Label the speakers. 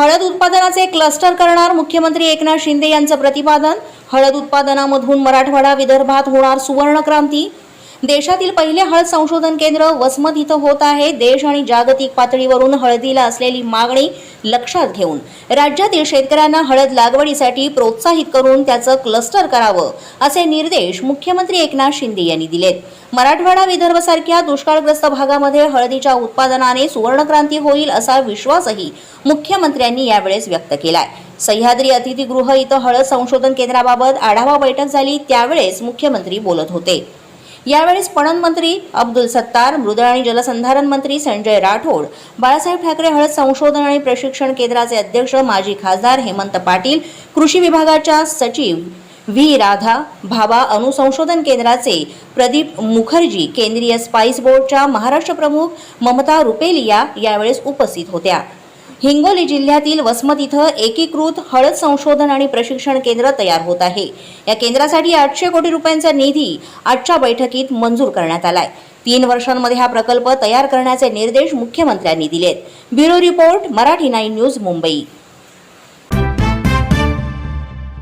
Speaker 1: हळद उत्पादनाचे क्लस्टर करणार मुख्यमंत्री एकनाथ शिंदे यांचं प्रतिपादन. हळद उत्पादनामधून मराठवाडा विदर्भात होणार सुवर्ण क्रांती देशातील पहिले हळद संशोधन केंद्र वसमत इथं होत आहे. देश आणि जागतिक पातळीवरून हळदीला असलेली मागणी लक्षात घेऊन राज्यातील शेतकऱ्यांना हळद लागवडीसाठी प्रोत्साहित करून त्याचं क्लस्टर करावं असे निर्देश मुख्यमंत्री एकनाथ शिंदे यांनी दिलेत. मराठवाडा विदर्भसारख्या दुष्काळग्रस्त भागामध्ये हळदीच्या उत्पादनाने सुवर्णक्रांती होईल असा विश्वासही मुख्यमंत्र्यांनी यावेळेस व्यक्त केलाय. सह्याद्री अतिथीगृह इथं हळद संशोधन केंद्राबाबत आढावा बैठक झाली त्यावेळेस मुख्यमंत्री बोलत होते. यावेळेस पणन मंत्री अब्दुल सत्तार मृद आणि जलसंधारण मंत्री संजय राठोड बाळासाहेब ठाकरे हळद संशोधन आणि प्रशिक्षण केंद्राचे अध्यक्ष माजी खासदार हेमंत पाटील कृषी विभागाच्या सचिव व्ही. राधा भाबा अणुसंशोधन केंद्राचे प्रदीप मुखर्जी केंद्रीय स्पाइस बोर्डच्या महाराष्ट्र प्रमुख ममता रुपेलिया यावेळेस उपस्थित होत्या. हिंगोली जिल्ह्यातील वसमत इथं एकीकृत हळद संशोधन आणि प्रशिक्षण केंद्र तयार होत आहे. या केंद्रासाठी आठशे कोटी रुपयांचा निधी आजच्या बैठकीत मंजूर करण्यात आलाय. तीन वर्षांमध्ये हा प्रकल्प तयार करण्याचे निर्देश मुख्यमंत्र्यांनी दिलेत. Bureau report Marathi nine news Mumbai.